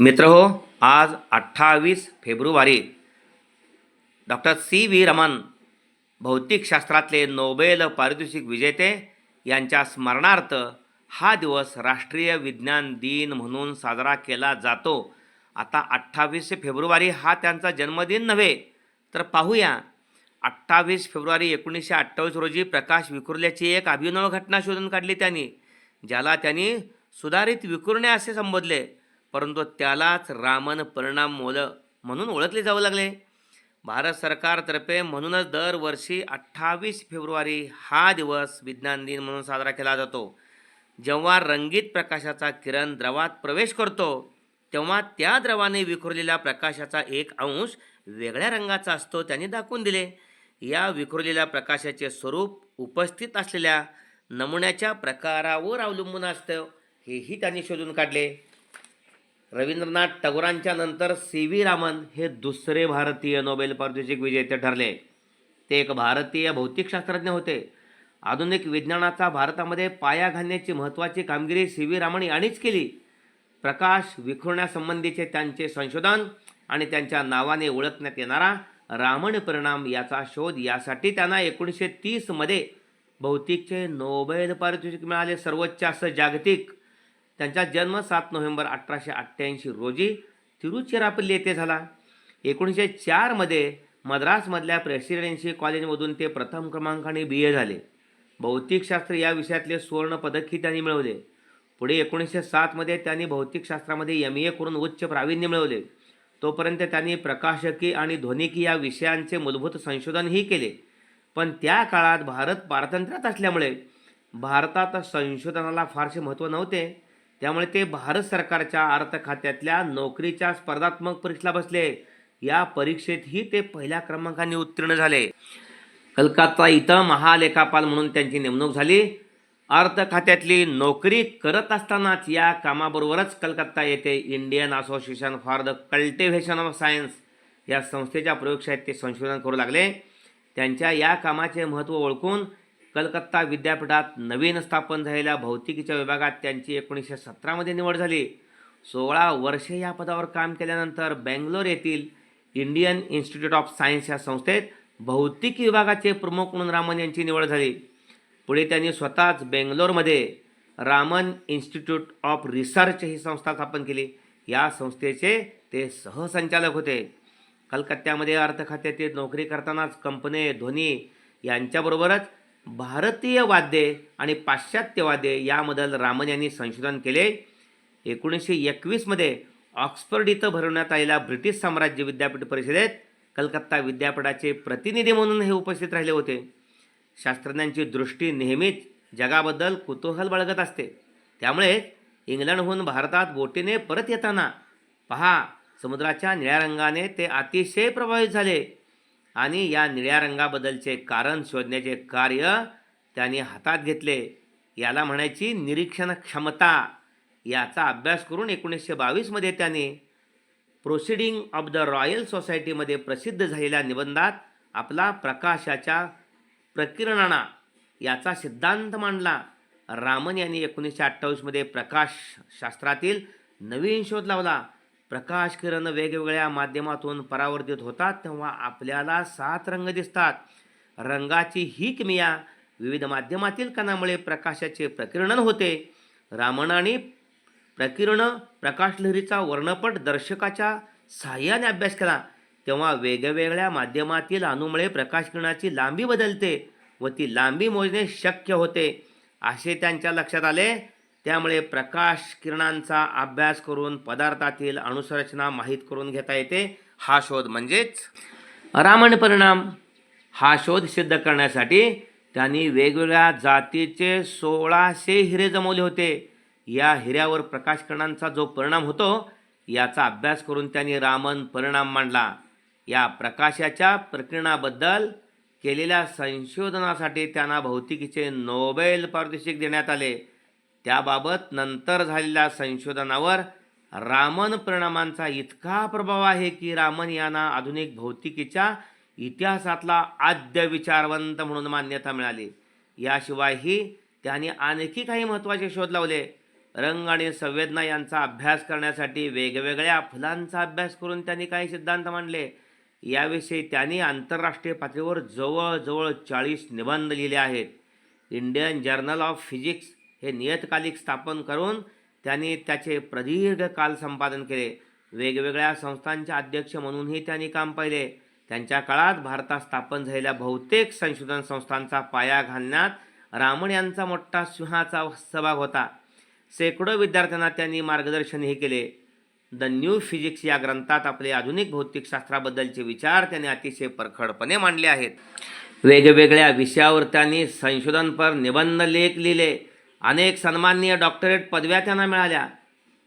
मित्रहो आज अठ्ठावीस फेब्रुवारी. डॉक्टर सी व्ही रमन भौतिकशास्त्रातले नोबेल पारितोषिक विजेते यांच्या स्मरणार्थ हा दिवस राष्ट्रीय विज्ञान दिन म्हणून साजरा केला जातो. आता अठ्ठावीस फेब्रुवारी हा त्यांचा जन्मदिन नव्हे तर पाहूया. अठ्ठावीस फेब्रुवारी एकोणीसशे अठ्ठावीस रोजी प्रकाश विखुरल्याची एक अभिनव घटना शोधून काढली त्यांनी ज्याला त्यांनी सुधारित विकुरणे असे संबोधले. परंतु त्यालाच रामन परिणाम मोल म्हणून ओळखले जाऊ लागले. भारत सरकारतर्फे म्हणूनच दरवर्षी अठ्ठावीस फेब्रुवारी हा दिवस विज्ञान दिन म्हणून साजरा केला जातो. जेव्हा रंगीत प्रकाशाचा किरण द्रवात प्रवेश करतो तेव्हा त्या द्रवाने विखुरलेल्या प्रकाशाचा एक अंश वेगळ्या रंगाचा असतो त्यांनी दाखवून दिले. या विखुरलेल्या प्रकाशाचे स्वरूप उपस्थित असलेल्या नमुन्याच्या प्रकारावर अवलंबून असतं हेही त्यांनी शोधून काढले. रवींद्रनाथ टागोरांच्या नंतर सी व्ही रामन हे दुसरे भारतीय नोबेल पारितोषिक विजेते ठरले. ते एक भारतीय भौतिकशास्त्रज्ञ होते. आधुनिक विज्ञानाचा भारतामध्ये पाया घालण्याची महत्त्वाची कामगिरी सी व्ही रामन यांनीच केली. प्रकाश विखुरण्यासंबंधीचे त्यांचे संशोधन आणि त्यांच्या नावाने ओळखण्यात येणारा रामण परिणाम याचा शोध यासाठी त्यांना एकोणीसशे तीसमध्ये भौतिकचे नोबेल पारितोषिक मिळाले सर्वोच्च असं जागतिक त्यांचा जन्म सात नोव्हेंबर अठराशे अठ्ठ्याऐंशी रोजी तिरुचिरापल्ली येथे झाला. एकोणीसशे चारमध्ये मद्रासमधल्या प्रेसिडेन्सी कॉलेजमधून ते प्रथम क्रमांकाने बी ए झाले. भौतिकशास्त्र या विषयातले सुवर्ण पदकही त्यांनी मिळवले. पुढे एकोणीसशे सातमध्ये त्यांनी भौतिकशास्त्रामध्ये एम ए करून उच्च प्रावीण्य मिळवले. तोपर्यंत त्यांनी प्रकाशकी आणि ध्वनिकी या विषयांचे मूलभूत संशोधनही केले. पण त्या काळात भारत पारतंत्र्यात असल्यामुळे भारतात संशोधनाला फारसे महत्त्व नव्हते. त्यामुळे ते भारत सरकारच्या अर्थ खात्यातल्या नोकरीच्या स्पर्धात्मक परीक्षेला बसले. या परीक्षेतही ते पहिल्या क्रमांकाने उत्तीर्ण झाले. कलकत्ता इथं महालेखापाल म्हणून त्यांची नेमणूक झाली. अर्थ खात्यातली नोकरी करत असतानाच या कामाबरोबरच कलकत्ता येथे Indian association for the cultivation of science या संस्थेच्या प्रयोगशाळेत ते संशोधन करू लागले. त्यांच्या या कामाचे महत्त्व ओळखून कलकत्ता विद्यापीठात नवीन स्थापन झालेल्या भौतिकीच्या विभागात त्यांची एकोणीसशे सतरामध्ये निवड झाली. सोळा वर्षे या पदावर काम केल्यानंतर बेंगलोर येथील इंडियन इन्स्टिट्यूट ऑफ सायन्स या संस्थेत भौतिक विभागाचे प्रमुख म्हणून रामन यांची निवड झाली. पुढे त्यांनी स्वतःच बेंगलोरमध्ये रामन इन्स्टिट्यूट ऑफ रिसर्च ही संस्था स्थापन केली. या संस्थेचे ते सहसंचालक होते. कलकत्त्यामध्ये अर्थखात्यातील नोकरी करतानाच कंपनी धोनी यांच्याबरोबरच भारतीय वाद्ये आणि पाश्चात्य वाद्ये यामधील रामन यांनी संशोधन केले. एकोणीसशे एकवीसमध्ये ऑक्सफर्ड इथं भरवण्यात आलेल्या ब्रिटिश साम्राज्य विद्यापीठ परिषदेत कलकत्ता विद्यापीठाचे प्रतिनिधी म्हणून हे उपस्थित राहिले होते. शास्त्रज्ञांची दृष्टी नेहमीच जगाबद्दल कुतूहल बाळगत असते. त्यामुळे इंग्लंडहून भारतात बोटीने परत येताना पहा समुद्राच्या निळ्या रंगाने ते अतिशय प्रभावित झाले. आणि या निळ्या रंगाबद्दलचे कारण शोधण्याचे कार्य त्यांनी हातात घेतले. याला म्हणायची निरीक्षण क्षमता. याचा अभ्यास करून एकोणीसशे बावीसमध्ये त्यांनी प्रोसिडिंग ऑफ द रॉयल सोसायटीमध्ये प्रसिद्ध झालेल्या निबंधात आपला प्रकाशाच्या प्रकिरणाना याचा सिद्धांत मांडला. रामन यांनी एकोणीसशे अठ्ठावीसमध्ये प्रकाश शास्त्रातील नवीन शोध लावला. प्रकाश किरण वेगवेगळ्या माध्यमातून परावर्तित होतात तेव्हा आपल्याला सात रंग दिसतात. रंगाची ही किमिया विविध माध्यमातील कणामुळे प्रकाशाचे प्रकिरणन होते. रामणाने प्रकिरण प्रकाशलहरीचा वर्णपट दर्शकाच्या सहाय्याने अभ्यास केला. तेव्हा वेगवेगळ्या माध्यमातील अणूमुळे प्रकाशकिरणाची लांबी बदलते व ती लांबी मोजणे शक्य होते. असे त्यांच्या लक्षात आले. त्यामुळे प्रकाश किरणांचा अभ्यास करून पदार्थातील अणुसंरचना माहीत करून घेता येते. हा शोध म्हणजेच रामण परिणाम. हा शोध सिद्ध करण्यासाठी त्यांनी वेगवेगळ्या जातीचे सोळाशे हिरे जमवले होते. या हिऱ्यावर प्रकाश किरणांचा जो परिणाम होतो याचा अभ्यास करून त्यांनी रामन परिणाम मांडला. या प्रकाशाच्या प्रकिरणाबद्दल केलेल्या संशोधनासाठी त्यांना भौतिकीचे नोबेल पारितोषिक देण्यात आले. त्याबाबत नंतर झालेल्या संशोधनावर रामन परिणामांचा इतका प्रभाव आहे की रामन यांना आधुनिक भौतिकीच्या इतिहासातला आद्य विचारवंत म्हणून मान्यता मिळाली. याशिवायही त्यांनी आणखी काही महत्त्वाचे शोध लावले. रंग आणि संवेदना यांचा अभ्यास करण्यासाठी वेगवेगळ्या फुलांचा अभ्यास करून त्यांनी काही सिद्धांत मांडले. याविषयी त्यांनी आंतरराष्ट्रीय पातळीवर जवळजवळ चाळीस निबंध लिहिले आहेत. इंडियन जर्नल ऑफ फिजिक्स हे नियतकालिक स्थापन करून त्यांनी त्याचे प्रदीर्घ काल संपादन केले. वेगवेगळ्या संस्थांचे अध्यक्ष म्हणूनही त्यांनी काम पाहिले. त्यांच्या काळात भारतात स्थापन झालेल्या बहुतेक संशोधन संस्थांचा पाया घालण्यात रामण यांचा मोठा सिंहाचा सहभाग होता. शेकडो विद्यार्थ्यांना त्यांनी मार्गदर्शनही केले. द न्यू फिजिक्स या ग्रंथात आपले आधुनिक भौतिकशास्त्राबद्दलचे विचार त्यांनी अतिशय परखडपणे मांडले आहेत. वेगवेगळ्या विषयावर त्यांनी संशोधनपर निबंध लेख लिहिले. अनेक सन्माननीय डॉक्टरेट पदव्या त्यांना मिळाल्या.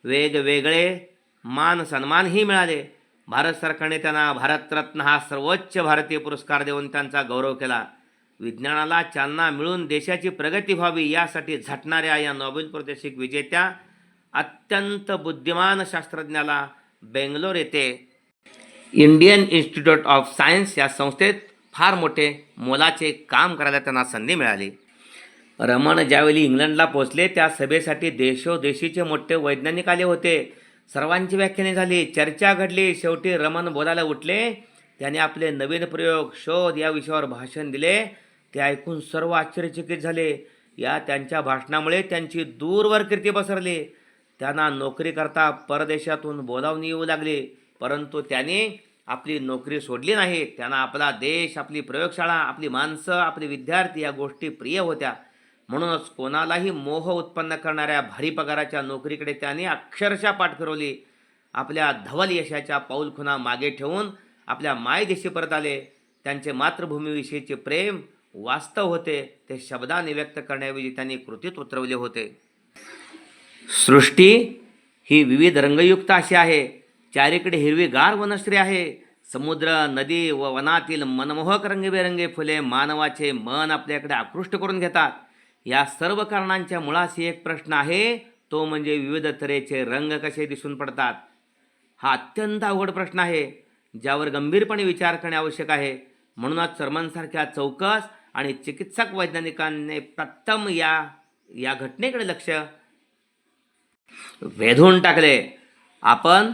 वेगवेगळे मान सन्मानही मिळाले. भारत सरकारने त्यांना भारतरत्न हा सर्वोच्च भारतीय पुरस्कार देऊन त्यांचा गौरव केला. विज्ञानाला चालना मिळून देशाची प्रगती व्हावी यासाठी झटणाऱ्या या नोबेल प्रादेशिक विजेत्या अत्यंत बुद्धिमान शास्त्रज्ञाला बेंगलोर येथे इंडियन इन्स्टिट्यूट ऑफ सायन्स या संस्थेत फार मोठे मोलाचे काम करायला त्यांना संधी मिळाली. रमण ज्यावेळी इंग्लंडला पोहोचले त्या सभेसाठी देशोदेशीचे मोठे वैज्ञानिक आले होते. सर्वांची व्याख्याने झाली चर्चा घडली शेवटी रमण बोलायला उठले. त्याने आपले नवीन प्रयोग शोध या विषयावर भाषण दिले. ते ऐकून सर्व आश्चर्यचकित झाले. या त्यांच्या भाषणामुळे त्यांची दूरवर कीर्ती पसरली. त्यांना नोकरीकरता परदेशातून बोलावणी येऊ लागली. परंतु त्याने आपली नोकरी सोडली नाही. त्यांना आपला देश आपली प्रयोगशाळा आपली माणसं आपले विद्यार्थी या गोष्टी प्रिय होत्या. म्हणूनच कोणालाही मोह उत्पन्न करणाऱ्या भारी पगाराच्या नोकरीकडे त्याने अक्षरशः पाठ फिरवली. आपल्या धवल यशाच्या पाऊलखुणा मागे ठेवून आपल्या मायदेशी परत आले. त्यांचे मातृभूमीविषयीचे प्रेम वास्तव होते ते शब्दाने व्यक्त करण्याऐवजी त्यांनी कृतीत उतरवले होते. सृष्टी ही विविध रंगयुक्त अशी आहे. चारीकडे हिरवीगार वनश्री आहे. समुद्र नदी व वनातील मनमोहक रंगीबेरंगी फुले मानवाचे मन आपल्याकडे आकृष्ट करून घेतात. या सर्व कारणांच्या मुळाशी एक प्रश्न आहे. तो म्हणजे विविध तऱ्हेचे रंग कसे दिसून पडतात? हा अत्यंत अवघड प्रश्न आहे ज्यावर गंभीरपणे विचार करणे आवश्यक आहे. म्हणूनच सर्वांसारख्या चौकस आणि चिकित्सक वैज्ञानिकांनी प्रथम या या घटनेकडे लक्ष वेधून टाकले. आपण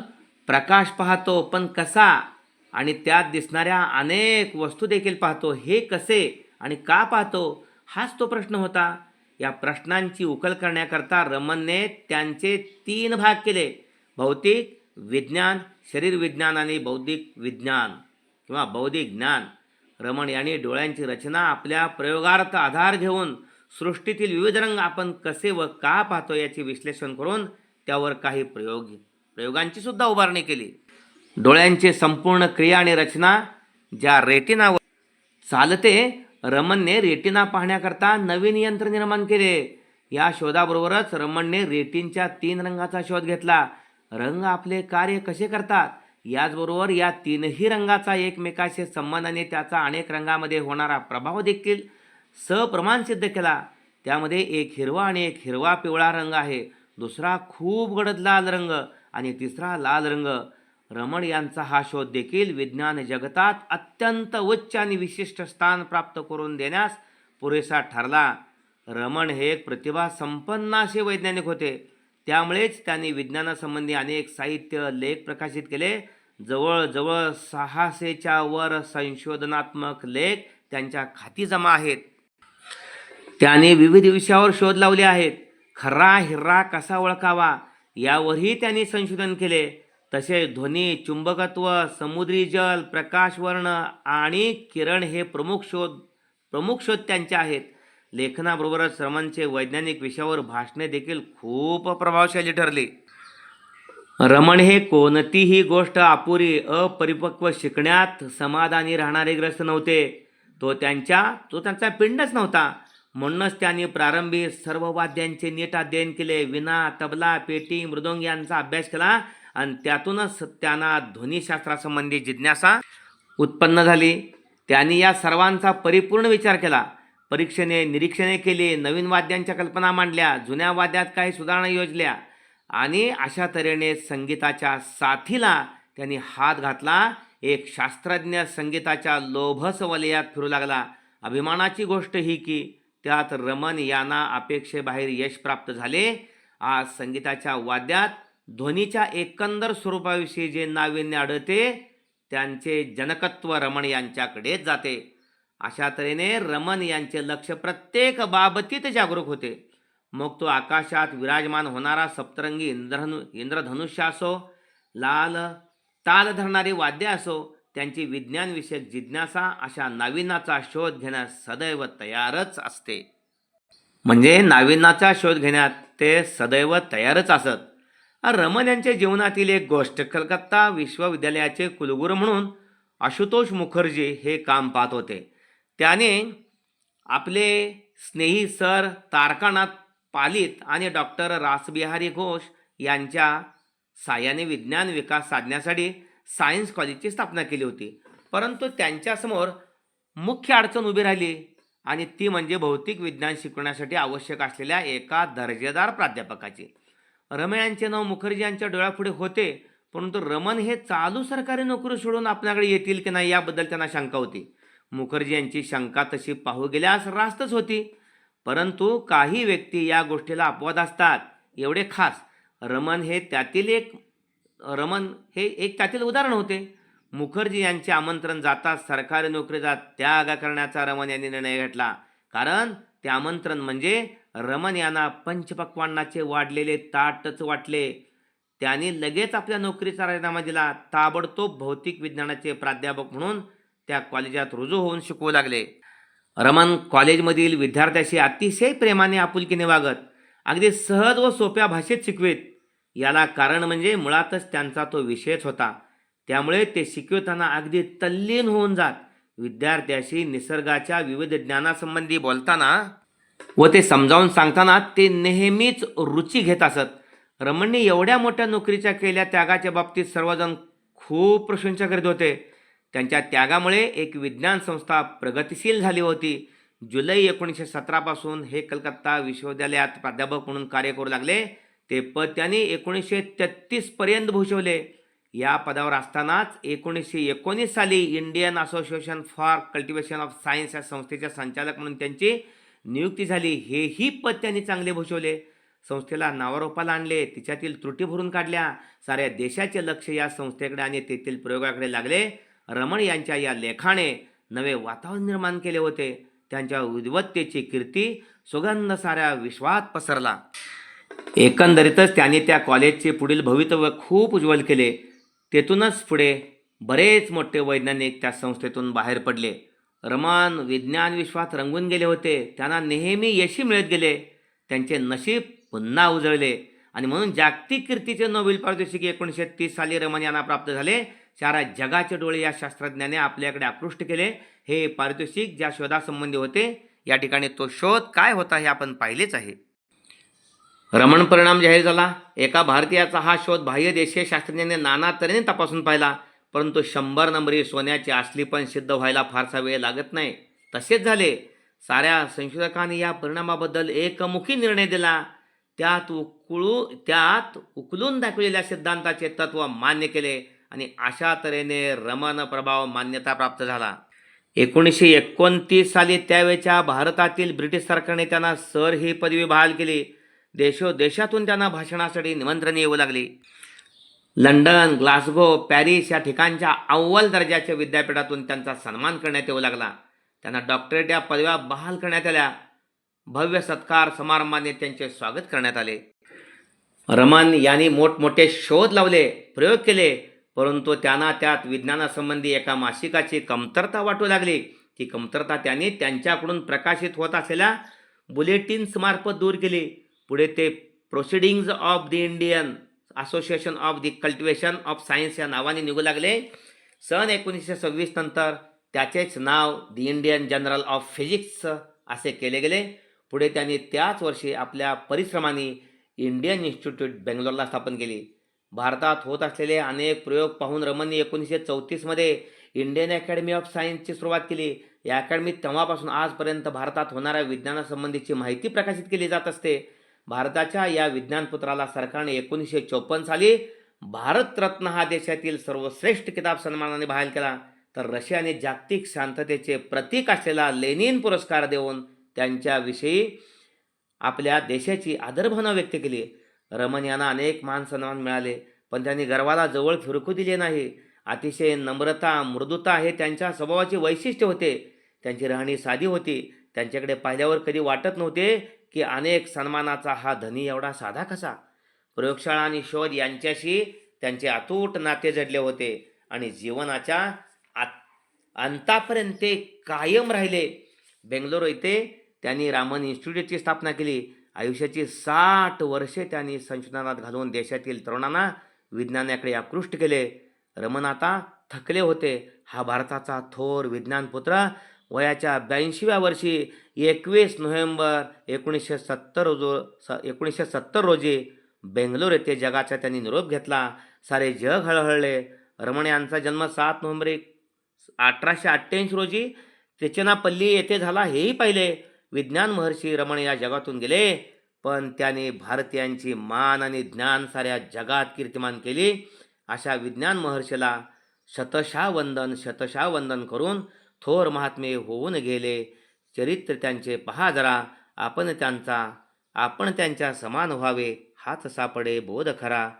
प्रकाश पाहतो पण कसा? आणि त्यात दिसणाऱ्या अनेक वस्तू देखील पाहतो. हे कसे आणि का पाहतो? हाच तो प्रश्न होता. या प्रश्नांची उकल करण्याकरता रमनने त्यांचे तीन भाग केले. भौतिक विज्ञान शरीरविज्ञान आणि बौद्धिक विज्ञान किंवा बौद्धिक ज्ञान. रमण यांनी डोळ्यांची रचना आपल्या प्रयोगार्थ आधार घेऊन सृष्टीतील विविध रंग आपण कसे व का पाहतो याचे विश्लेषण करून त्यावर काही प्रयोग प्रयोगांची सुद्धा उभारणी केली. डोळ्यांची संपूर्ण क्रिया आणि रचना ज्या रेटिनावर चालते रमनने रेटिना पाहण्याकरता नवीन यंत्र निर्माण केले. या शोधाबरोबरच रमनने रेटिनच्या तीन रंगाचा शोध घेतला. रंग आपले कार्य कसे करतात? याचबरोबर या तीनही रंगाचा एकमेकाशी संबंधाने आणि त्याचा अनेक रंगामध्ये होणारा प्रभाव देखील सप्रमाण सिद्ध केला. त्यामध्ये एक हिरवा आणि एक हिरवा पिवळा रंग आहे. दुसरा खूप गडद लाल रंग आणि तिसरा लाल रंग. रमण यांचा हा शोध देखील विज्ञान जगतात अत्यंत उच्च आणि विशिष्ट स्थान प्राप्त करून देण्यास पुरेसा ठरला. रमण हे एक प्रतिभा संपन्न असे वैज्ञानिक होते. त्यामुळेच त्यांनी विज्ञानासंबंधी अनेक साहित्य लेख प्रकाशित केले. जवळजवळ सहाशेच्या वर संशोधनात्मक लेख त्यांच्या खाती जमा आहेत. त्याने विविध विषयावर शोध लावले आहेत. खरा हिर्रा कसा ओळखावा? यावरही त्यांनी संशोधन केले. तसेच ध्वनी चुंबकत्व समुद्री जल प्रकाशवर्ण आणि किरण हे प्रमुख शोध प्रमुख शोध त्यांचे आहेत. लेखनाबरोबरच रमणचे वैज्ञानिक विषयावर भाषणे देखील खूप प्रभावशाली ठरली. रमण हे कोणतीही गोष्ट अपुरी अपरिपक्व शिकण्यात समाधानी राहणारे ग्रस्त नव्हते. तो त्यांच्या तो त्यांचा पिंडच नव्हता. म्हणूनच त्यांनी प्रारंभी सर्व वाद्यांचे नीट अध्ययन केले. विना तबला पेटी मृदंग यांचा अभ्यास केला. आणि त्यातूनच त्यांना ध्वनिशास्त्रासंबंधी जिज्ञासा उत्पन्न झाली. त्यांनी या सर्वांचा परिपूर्ण विचार केला. परीक्षेने निरीक्षणे केली नवीन वाद्यांच्या कल्पना मांडल्या जुन्या वाद्यात काही सुधारणा योजल्या आणि अशा तऱ्हेने संगीताच्या साथीला त्यांनी हात घातला. एक शास्त्रज्ञ संगीताच्या लोभस वलयात फिरू लागला. अभिमानाची गोष्ट ही की त्यात रमन यांना अपेक्षेबाहेर यश प्राप्त झाले. आज संगीताच्या वाद्यात ध्वनीच्या एकंदर स्वरूपाविषयी जे नाविन्य आढळते त्यांचे जनकत्व रमण यांच्याकडेच जाते. अशा तऱ्हेने रमण यांचे लक्ष प्रत्येक बाबतीत जागरूक होते. मग तो आकाशात विराजमान होणारा सप्तरंगी इंद्रधनु इंद्रधनुष्य असो लाल ताल धरणारी वाद्य असो त्यांची विज्ञानविषयक जिज्ञासा अशा नाविन्याचा शोध घेण्यास सदैव तयारच असते. म्हणजे नाविन्याचा शोध घेण्यात ते सदैव तयारच असत. रमन यांच्या जीवनातील एक गोष्ट कलकत्ता विश्वविद्यालयाचे कुलगुरू म्हणून आशुतोष मुखर्जी हे काम पाहत होते. त्याने आपले स्नेही सर तारकानाथ पालित आणि डॉक्टर रासबिहारी घोष यांच्या साह्याने विज्ञान विकास साधण्यासाठी सायन्स कॉलेजची स्थापना केली होती. परंतु त्यांच्यासमोर मुख्य अडचण उभी राहिली आणि ती म्हणजे भौतिक विज्ञान शिकवण्यासाठी आवश्यक असलेल्या एका दर्जेदार प्राध्यापकाची. रमण यांचे नाव मुखर्जी यांच्या डोळ्यापुढे होते परंतु रमण हे चालू सरकारी नोकरी सोडून आपल्याकडे येतील की नाही याबद्दल त्यांना शंका होती. मुखर्जी यांची शंका तशी पाहू गेल्यास रास्तच होती. परंतु काही व्यक्ती या गोष्टीला अपवाद असतात. एवढे खास रमण हे त्यातील एक रमण हे एक त्यातील उदाहरण होते. मुखर्जी यांचे आमंत्रण जाताच सरकारी नोकरीचा त्याग करण्याचा रमण यांनी निर्णय घेतला. कारण ते आमंत्रण म्हणजे रमण यांना पंचपक्वांनाचे वाढलेले ताटच वाटले. त्यांनी लगेच आपल्या नोकरीचा राजीनामा दिला. ताबडतोब भौतिक विज्ञानाचे प्राध्यापक म्हणून त्या कॉलेजात रुजू होऊन शिकवू लागले. रमन कॉलेजमधील विद्यार्थ्याशी अतिशय प्रेमाने आपुलकीने वागत अगदी सहज व सोप्या भाषेत शिकवेत. याला कारण म्हणजे मुळातच त्यांचा तो विषयच होता. त्यामुळे ते शिकवताना अगदी तल्लीन होऊन जात. विद्यार्थ्याशी निसर्गाच्या विविध ज्ञानासंबंधी बोलताना व ते समजावून सांगताना ते नेहमीच रुची घेत असत. रमणने एवढ्या मोठ्या नोकरीच्या केल्या त्यागाच्या बाबतीत सर्वजण खूप प्रशंसा करीत होते. त्यांच्या त्यागामुळे एक विज्ञान संस्था प्रगतिशील झाली होती. जुलै एकोणीसशे सतरापासून हे कलकत्ता विश्वविद्यालयात प्राध्यापक म्हणून कार्य करू लागले. ते पद त्यांनी एकोणीसशे तेहतीसपर्यंत भूषवले. या पदावर असतानाच एकोणीसशे एकोणीस साली Indian association for cultivation of science या संस्थेच्या संचालक म्हणून त्यांची नियुक्ती झाली हेही पद त्यांनी चांगले भूषवले. संस्थेला नावारोपाला आणले तिच्यातील त्रुटी भरून काढल्या साऱ्या देशाचे लक्ष या संस्थेकडे आणि तेथील प्रयोगाकडे लागले. रमण यांच्या या लेखाने नवे वातावरण निर्माण केले होते. त्यांच्या विद्वत्तेची कीर्ती सुगंध साऱ्या विश्वात पसरला. एकंदरीतच त्यांनी त्या कॉलेजचे पुढील भवितव्य खूप उज्ज्वल केले. तेथूनच पुढे बरेच मोठे वैज्ञानिक त्या संस्थेतून बाहेर पडले. रमण विज्ञान विश्वात रंगून गेले होते. त्यांना नेहमी यशी मिळत गेले. त्यांचे नशीब पुन्हा उजळले. आणि म्हणून जागतिक कीर्तीचे नोबेल पारितोषिक एकोणीसशे तीस साली रमण यांना प्राप्त झाले. सारा जगाचे डोळे या शास्त्रज्ञाने आपल्याकडे आकृष्ट केले. हे पारितोषिक ज्या शोधासंबंधी होते या ठिकाणी तो शोध काय होता हे आपण पाहिलेच आहे. रमण परिणाम जाहीर झाला. एका भारतीयाचा हा शोध बाह्य देशीय शास्त्रज्ञांनी नाना तऱ्हेने तपासून पाहिला. परंतु शंभर नंबरी सोन्याची असली पण सिद्ध व्हायला फारसा वेळ लागत नाही. तसेच झाले. साऱ्या संशोधकांनी या परिणामाबद्दल एकमुखी निर्णय दिला. त्यात उकळू त्यात उकलून दाखविलेल्या सिद्धांताचे तत्व मान्य केले आणि अशा तऱ्हेने रमण प्रभाव मान्यता प्राप्त झाला. एकोणीसशे एकोणतीस साली त्यावेळच्या भारतातील ब्रिटिश सरकारने त्यांना सर ही पदवी बहाल केली. देशोदेशातून त्यांना भाषणासाठी निमंत्रण येऊ लागली. लंडन ग्लासगो पॅरिस या ठिकाणच्या अव्वल दर्जाच्या विद्यापीठातून त्यांचा सन्मान करण्यात येऊ लागला. त्यांना डॉक्टरेट या पदव्या बहाल करण्यात आल्या. भव्य सत्कार समारंभाने त्यांचे स्वागत करण्यात आले. रमन यांनी मोठमोठे शोध लावले प्रयोग केले परंतु त्यांना त्यात विज्ञानासंबंधी एका मासिकाची कमतरता वाटू लागली. ती कमतरता त्यांनी त्यांच्याकडून प्रकाशित होत असलेल्या बुलेटिन्समार्फत दूर केली. पुढे ते proceedings of the Indian association of the cultivation of science या नावाने निघू लागले. सन एकोणीसशे सव्वीस नंतर त्याचेच नाव the Indian journal of physics असे केले गेले. पुढे त्यांनी त्याच वर्षी आपल्या परिश्रमाने इंडियन इन्स्टिट्यूट बेंगलोरला स्थापन केली. भारतात होत असलेले अनेक प्रयोग पाहून रमनने एकोणीसशे चौतीसमध्ये इंडियन अकॅडमी ऑफ सायन्सची सुरुवात केली. या अकॅडमीत तेव्हापासून आजपर्यंत भारतात होणाऱ्या विज्ञानासंबंधीची माहिती प्रकाशित केली जात असते. भारताच्या या विज्ञानपुत्राला सरकारने एकोणीसशे चोपन्न साली भारतरत्न हा देशातील सर्वश्रेष्ठ किताब सन्मानाने बहाल केला. तर रशियाने जागतिक शांततेचे प्रतीक असलेला लेनिन पुरस्कार देऊन त्यांच्याविषयी आपल्या देशाची आदरभावना व्यक्त केली. रमन यांना अनेक मान सन्मान मिळाले पण त्यांनी गर्वाला जवळ फिरकू दिले नाही. अतिशय नम्रता मृदुता हे त्यांच्या स्वभावाचे वैशिष्ट्य होते. त्यांची राहणी साधी होती. त्यांच्याकडे पाहिल्यावर कधी वाटत नव्हते की अनेक सन्मानाचा हा धनी एवढा साधा कसा? प्रयोगशाळा आणि शोध यांच्याशी त्यांचे अतूट नाते जडले होते आणि जीवनाच्या आत अंतापर्यंत ते कायम राहिले. बेंगलोर येथे त्यांनी रामन इन्स्टिट्यूटची स्थापना केली. आयुष्याची साठ वर्षे त्यांनी संशोधनात घालून देशातील तरुणांना विज्ञानाकडे आकृष्ट केले. रमन आता थकले होते. हा भारताचा थोर विज्ञानपुत्र वयाच्या ब्याऐंशीव्या वर्षी एकवीस नोव्हेंबर एकोणीसशे सत्तर रोजो स एकोणीसशे सत्तर रोजी बेंगलोर येथे जगाचा त्यांनी निरोप घेतला. सारे जग हळहळले. रमण यांचा जन्म सात नोव्हेंबर एक अठराशे अठ्ठ्याऐंशी रोजी त्रिचनापल्ली येथे झाला हेही पाहिले. विज्ञान महर्षी रमण या जगातून गेले पण त्याने भारतीयांची मान आणि ज्ञान साऱ्या जगात कीर्तिमान केली. अशा विज्ञान महर्षीला शतशा वंदन शतशा वंदन करून थोर महात्मे होऊन गेले. चरित्र त्यांचे पहा जरा. आपण त्यांचा आपण त्यांच्या समान व्हावे. हाच सापडे बोध खरा.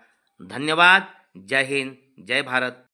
धन्यवाद. जय हिंद. जय भारत.